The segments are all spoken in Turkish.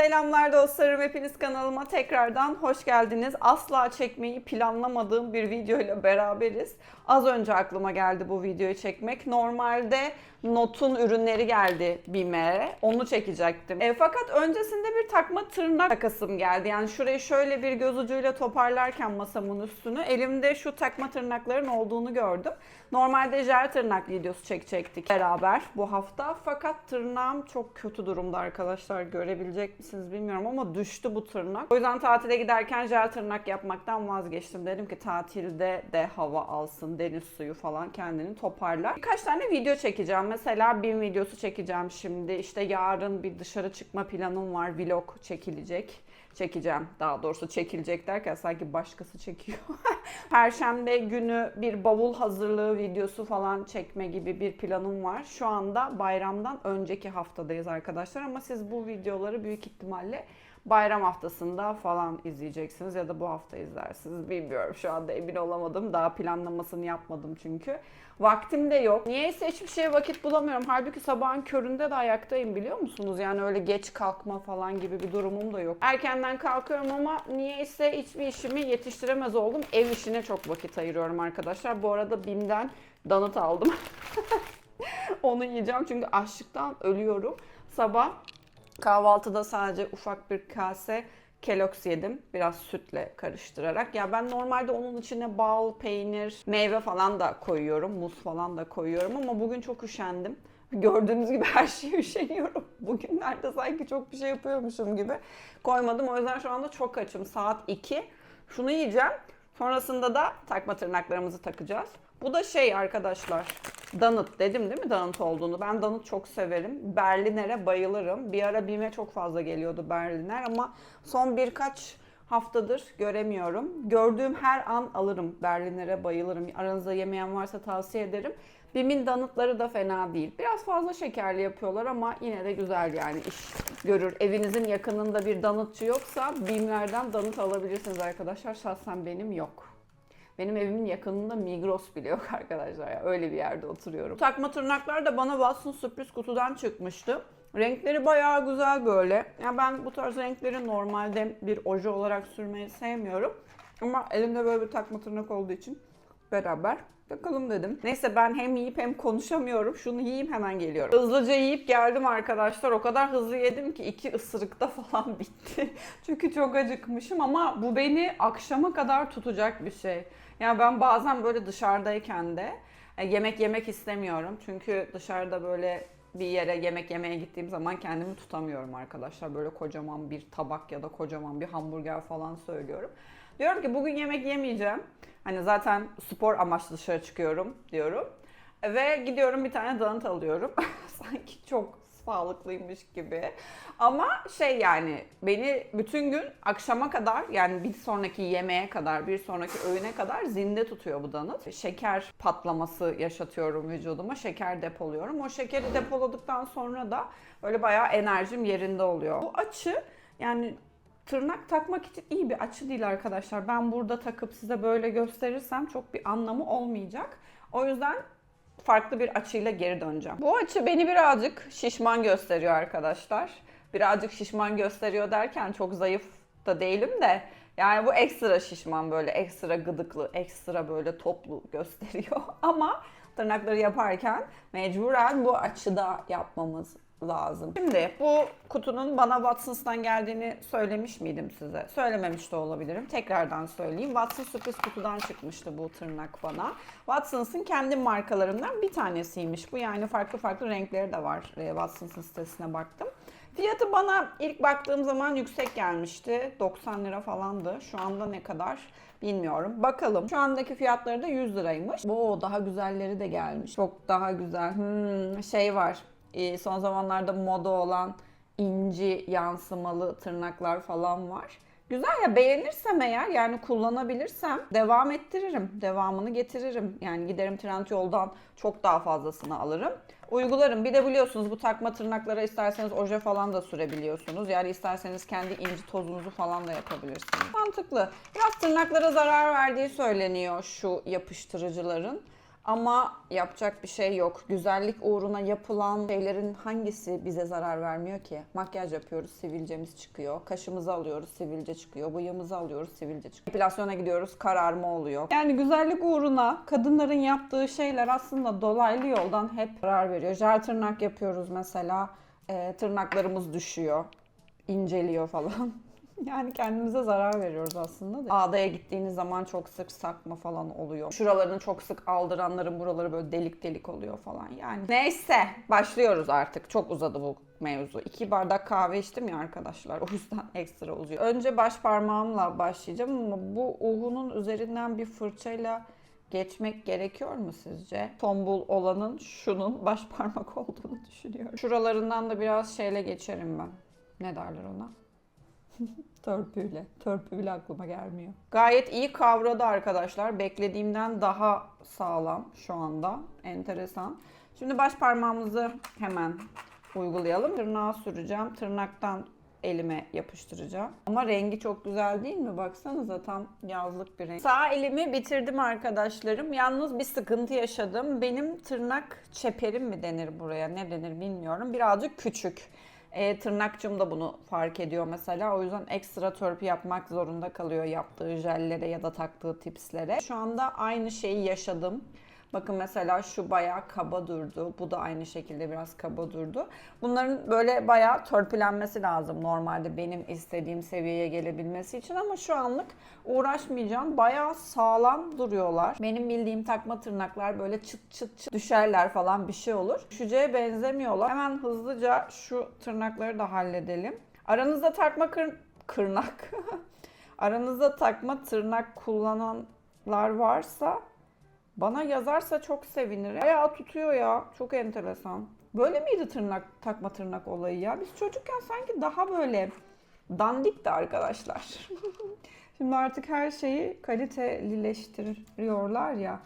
Selamlar dostlarım hepiniz kanalıma tekrardan hoş geldiniz. Asla çekmeyi planlamadığım bir video ile beraberiz. Az önce aklıma geldi bu videoyu çekmek. Normalde Not'un ürünleri geldi BİM'e. Onu çekecektim. E, fakat öncesinde bir takma tırnak takasım geldi. Yani şurayı şöyle bir göz ucuyla toparlarken masamın üstünü elimde şu takma tırnakların olduğunu gördüm. Normalde jel tırnak videosu çekecektik beraber bu hafta. Fakat tırnağım çok kötü durumda arkadaşlar. Görebilecek misiniz bilmiyorum ama düştü bu tırnak. O yüzden tatile giderken jel tırnak yapmaktan vazgeçtim. Dedim ki tatilde de hava alsın, deniz suyu falan kendini toparlar. Birkaç tane video çekeceğim. Mesela bin videosu çekeceğim şimdi. İşte yarın bir dışarı çıkma planım var. Vlog çekilecek çekeceğim. Daha doğrusu çekilecek derken sanki başkası çekiyor. Perşembe günü bir bavul hazırlığı videosu falan çekme gibi bir planım var. Şu anda bayramdan önceki haftadayız arkadaşlar ama siz bu videoları büyük ihtimalle bayram haftasında falan izleyeceksiniz ya da bu hafta izlersiniz. Bilmiyorum şu anda emin olamadım. Daha planlamasını yapmadım çünkü. Vaktim de yok. Niyeyse hiçbir şeye vakit bulamıyorum. Halbuki sabahın köründe de ayaktayım biliyor musunuz? Yani öyle geç kalkma falan gibi bir durumum da yok. Erkenden kalkıyorum ama niyeyse hiçbir işimi yetiştiremez oldum. Ev işine çok vakit ayırıyorum arkadaşlar. Bu arada BİM'den donut aldım. Onu yiyeceğim çünkü açlıktan ölüyorum. Sabah Kahvaltıda sadece ufak bir kase Kellogg's yedim. Biraz sütle karıştırarak. Ya ben normalde onun içine bal, peynir, meyve falan da koyuyorum. Muz falan da koyuyorum ama bugün çok üşendim. Gördüğünüz gibi her şeye üşeniyorum. Bugünlerde sanki çok bir şey yapıyormuşum gibi koymadım. O yüzden şu anda çok açım. Saat 2. Şunu yiyeceğim. Sonrasında da takma tırnaklarımızı takacağız. Bu da şey arkadaşlar. Donut dedim değil mi donut olduğunu? Ben donut çok severim. Berliner'e bayılırım. Bir ara BİM'e çok fazla geliyordu Berliner ama son birkaç haftadır göremiyorum. Gördüğüm her an alırım. Berliner'e bayılırım. Aranızda yemeyen varsa tavsiye ederim. BİM'in donutları da fena değil. Biraz fazla şekerli yapıyorlar ama yine de güzel yani iş görür. Evinizin yakınında bir donutçu yoksa BİM'lerden donut alabilirsiniz arkadaşlar. Şahsen benim yok. Benim evimin yakınında Migros bile yok arkadaşlar ya. Öyle bir yerde oturuyorum. Takma tırnaklar da bana Watson sürpriz kutudan çıkmıştı. Renkleri bayağı güzel böyle. Yani ben bu tarz renkleri normalde bir oje olarak sürmeyi sevmiyorum. Ama elimde böyle bir takma tırnak olduğu için beraber takalım dedim. Neyse ben hem yiyip hem konuşamıyorum. Şunu yiyeyim hemen geliyorum. Hızlıca yiyip geldim arkadaşlar. O kadar hızlı yedim ki iki ısırıkta falan bitti. Çünkü çok acıkmışım ama bu beni akşama kadar tutacak bir şey. Yani ben bazen böyle dışarıdayken de e, yemek yemek istemiyorum. Çünkü dışarıda böyle bir yere yemek yemeye gittiğim zaman kendimi tutamıyorum arkadaşlar. Böyle kocaman bir tabak ya da kocaman bir hamburger falan söylüyorum. Diyorum ki bugün yemek yemeyeceğim. Hani zaten spor amaçlı dışarı çıkıyorum diyorum. Ve gidiyorum bir tane donut alıyorum. Sanki çok sağlıklıymış gibi. Ama şey yani beni bütün gün akşama kadar yani bir sonraki yemeğe kadar, bir sonraki öğüne kadar zinde tutuyor bu donut. Şeker patlaması yaşatıyorum vücuduma. Şeker depoluyorum. O şekeri depoladıktan sonra da böyle bayağı enerjim yerinde oluyor. Bu açı yani tırnak takmak için iyi bir açı değil arkadaşlar. Ben burada takıp size böyle gösterirsem çok bir anlamı olmayacak. O yüzden farklı bir açıyla geri döneceğim. Bu açı beni birazcık şişman gösteriyor arkadaşlar. Birazcık şişman gösteriyor derken çok zayıf da değilim de yani bu ekstra şişman böyle ekstra gıdıklı, ekstra böyle toplu gösteriyor. Ama tırnakları yaparken mecburen bu açıda yapmamız lazım. Şimdi bu kutunun bana Watsons'tan geldiğini söylemiş miydim size? Söylememiş de olabilirim. Tekrardan söyleyeyim. Watson sürpriz kutudan çıkmıştı bu tırnak bana. Watsons'ın kendi markalarından bir tanesiymiş bu. Yani farklı farklı renkleri de var. E, Watsons'ın sitesine baktım. Fiyatı bana ilk baktığım zaman yüksek gelmişti. 90 lira falandı. Şu anda ne kadar bilmiyorum. Bakalım. Şu andaki fiyatları da 100 liraymış. Oo daha güzelleri de gelmiş. Çok daha güzel. Hmm, şey var. Ee, son zamanlarda moda olan inci yansımalı tırnaklar falan var. Güzel ya beğenirsem eğer yani kullanabilirsem devam ettiririm. Devamını getiririm. Yani giderim trend yoldan çok daha fazlasını alırım. Uygularım. Bir de biliyorsunuz bu takma tırnaklara isterseniz oje falan da sürebiliyorsunuz. Yani isterseniz kendi inci tozunuzu falan da yapabilirsiniz. Mantıklı. Biraz tırnaklara zarar verdiği söyleniyor şu yapıştırıcıların. Ama yapacak bir şey yok. Güzellik uğruna yapılan şeylerin hangisi bize zarar vermiyor ki? Makyaj yapıyoruz, sivilcemiz çıkıyor. Kaşımızı alıyoruz, sivilce çıkıyor. Bıyığımızı alıyoruz, sivilce çıkıyor. Epilasyona gidiyoruz, kararma oluyor. Yani güzellik uğruna kadınların yaptığı şeyler aslında dolaylı yoldan hep zarar veriyor. Jel tırnak yapıyoruz mesela. e, tırnaklarımız düşüyor, inceliyor falan. Yani kendimize zarar veriyoruz aslında da. Ağdaya gittiğiniz zaman çok sık sakma falan oluyor. Şuralarını çok sık aldıranların buraları böyle delik delik oluyor falan yani. Neyse başlıyoruz artık. Çok uzadı bu mevzu. İki bardak kahve içtim ya arkadaşlar. O yüzden ekstra uzuyor. Önce baş parmağımla başlayacağım ama bu uhunun üzerinden bir fırçayla geçmek gerekiyor mu sizce? Tombul olanın şunun baş parmak olduğunu düşünüyorum. Şuralarından da biraz şeyle geçerim ben. Ne derler ona? Törpüyle. Törpü bile aklıma gelmiyor. Gayet iyi kavradı arkadaşlar. Beklediğimden daha sağlam şu anda. Enteresan. Şimdi baş parmağımızı hemen uygulayalım. Tırnağa süreceğim. Tırnaktan elime yapıştıracağım. Ama rengi çok güzel değil mi? Baksanıza tam yazlık bir renk. Sağ elimi bitirdim arkadaşlarım. Yalnız bir sıkıntı yaşadım. Benim tırnak çeperim mi denir buraya? Ne denir bilmiyorum. Birazcık küçük. E, tırnakçım da bunu fark ediyor mesela. O yüzden ekstra törpü yapmak zorunda kalıyor yaptığı jellere ya da taktığı tipslere. Şu anda aynı şeyi yaşadım. Bakın mesela şu bayağı kaba durdu. Bu da aynı şekilde biraz kaba durdu. Bunların böyle bayağı törpülenmesi lazım normalde benim istediğim seviyeye gelebilmesi için ama şu anlık uğraşmayacağım. Bayağı sağlam duruyorlar. Benim bildiğim takma tırnaklar böyle çıt çıt çıt düşerler falan bir şey olur. Düşeceğe benzemiyorlar. Hemen hızlıca şu tırnakları da halledelim. Aranızda takma kır... kırnak. Aranızda takma tırnak kullananlar varsa bana yazarsa çok sevinirim. Bayağı tutuyor ya. Çok enteresan. Böyle miydi tırnak takma tırnak olayı ya? Biz çocukken sanki daha böyle dandikti arkadaşlar. Şimdi artık her şeyi kalitelileştiriyorlar ya.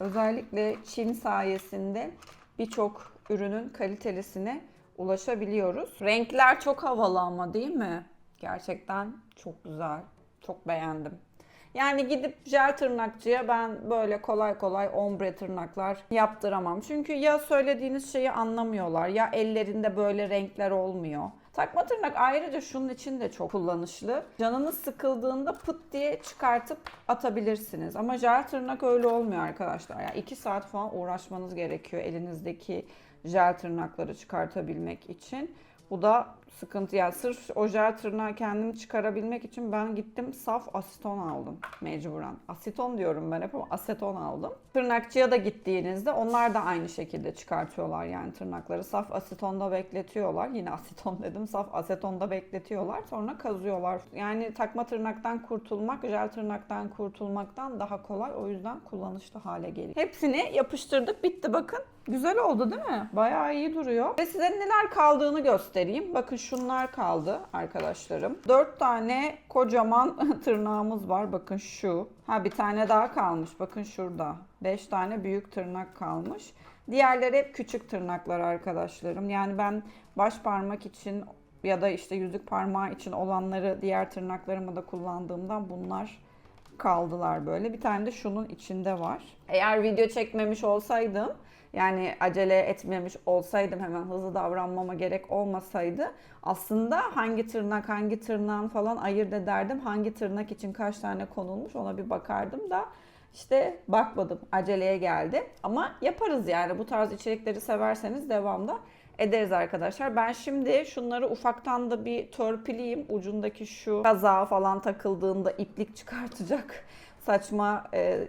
Özellikle Çin sayesinde birçok ürünün kalitelisine ulaşabiliyoruz. Renkler çok havalı ama değil mi? Gerçekten çok güzel. Çok beğendim. Yani gidip jel tırnakçıya ben böyle kolay kolay ombre tırnaklar yaptıramam. Çünkü ya söylediğiniz şeyi anlamıyorlar ya ellerinde böyle renkler olmuyor. Takma tırnak ayrıca şunun için de çok kullanışlı. Canınız sıkıldığında pıt diye çıkartıp atabilirsiniz. Ama jel tırnak öyle olmuyor arkadaşlar. Yani 2 saat falan uğraşmanız gerekiyor elinizdeki jel tırnakları çıkartabilmek için. Bu da sıkıntı yani sırf o jel tırnağı kendim çıkarabilmek için ben gittim saf aseton aldım mecburen. Aseton diyorum ben hep ama aseton aldım. Tırnakçıya da gittiğinizde onlar da aynı şekilde çıkartıyorlar yani tırnakları. Saf asetonda bekletiyorlar. Yine aseton dedim. Saf asetonda bekletiyorlar. Sonra kazıyorlar. Yani takma tırnaktan kurtulmak, jel tırnaktan kurtulmaktan daha kolay. O yüzden kullanışlı hale geliyor. Hepsini yapıştırdık. Bitti bakın. Güzel oldu değil mi? Bayağı iyi duruyor. Ve size neler kaldığını göstereyim. Bakın şunlar kaldı arkadaşlarım. 4 tane kocaman tırnağımız var. Bakın şu. Ha bir tane daha kalmış. Bakın şurada. 5 tane büyük tırnak kalmış. Diğerleri hep küçük tırnaklar arkadaşlarım. Yani ben baş parmak için ya da işte yüzük parmağı için olanları diğer tırnaklarımı da kullandığımdan bunlar kaldılar böyle. Bir tane de şunun içinde var. Eğer video çekmemiş olsaydım yani acele etmemiş olsaydım hemen hızlı davranmama gerek olmasaydı aslında hangi tırnak hangi tırnağın falan ayırt ederdim. Hangi tırnak için kaç tane konulmuş ona bir bakardım da işte bakmadım aceleye geldi. Ama yaparız yani bu tarz içerikleri severseniz devamda ederiz arkadaşlar. Ben şimdi şunları ufaktan da bir törpüleyeyim. Ucundaki şu kazağa falan takıldığında iplik çıkartacak saçma e,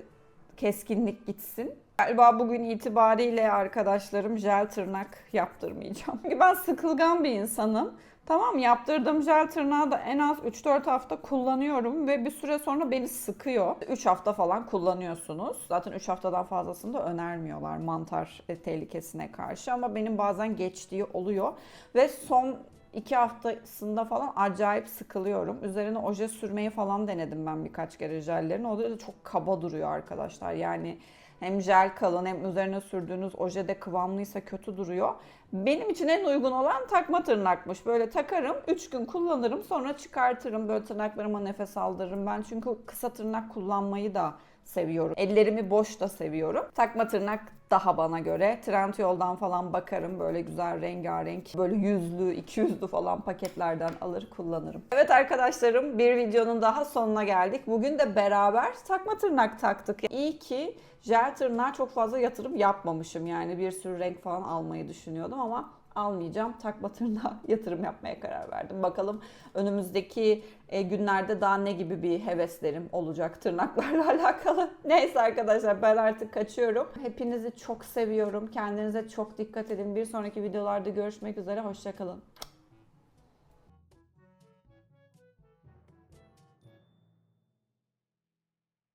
keskinlik gitsin. Galiba bugün itibariyle arkadaşlarım jel tırnak yaptırmayacağım. Çünkü ben sıkılgan bir insanım. Tamam yaptırdığım jel tırnağı da en az 3-4 hafta kullanıyorum ve bir süre sonra beni sıkıyor. 3 hafta falan kullanıyorsunuz. Zaten 3 haftadan fazlasını da önermiyorlar mantar tehlikesine karşı ama benim bazen geçtiği oluyor ve son 2 haftasında falan acayip sıkılıyorum. Üzerine oje sürmeyi falan denedim ben birkaç kere jellerin. O da çok kaba duruyor arkadaşlar. Yani hem jel kalın hem üzerine sürdüğünüz oje de kıvamlıysa kötü duruyor. Benim için en uygun olan takma tırnakmış. Böyle takarım, 3 gün kullanırım, sonra çıkartırım. Böyle tırnaklarıma nefes aldırırım. Ben çünkü kısa tırnak kullanmayı da seviyorum. Ellerimi boş da seviyorum. Takma tırnak daha bana göre. Trendyol'dan falan bakarım böyle güzel rengarenk böyle yüzlü, iki yüzlü falan paketlerden alır kullanırım. Evet arkadaşlarım bir videonun daha sonuna geldik. Bugün de beraber takma tırnak taktık. İyi ki jel tırnağa çok fazla yatırım yapmamışım. Yani bir sürü renk falan almayı düşünüyordum ama almayacağım. Takma tırnağa yatırım yapmaya karar verdim. Bakalım önümüzdeki e, günlerde daha ne gibi bir heveslerim olacak tırnaklarla alakalı. Neyse arkadaşlar ben artık kaçıyorum. Hepinizi çok seviyorum. Kendinize çok dikkat edin. Bir sonraki videolarda görüşmek üzere. Hoşçakalın.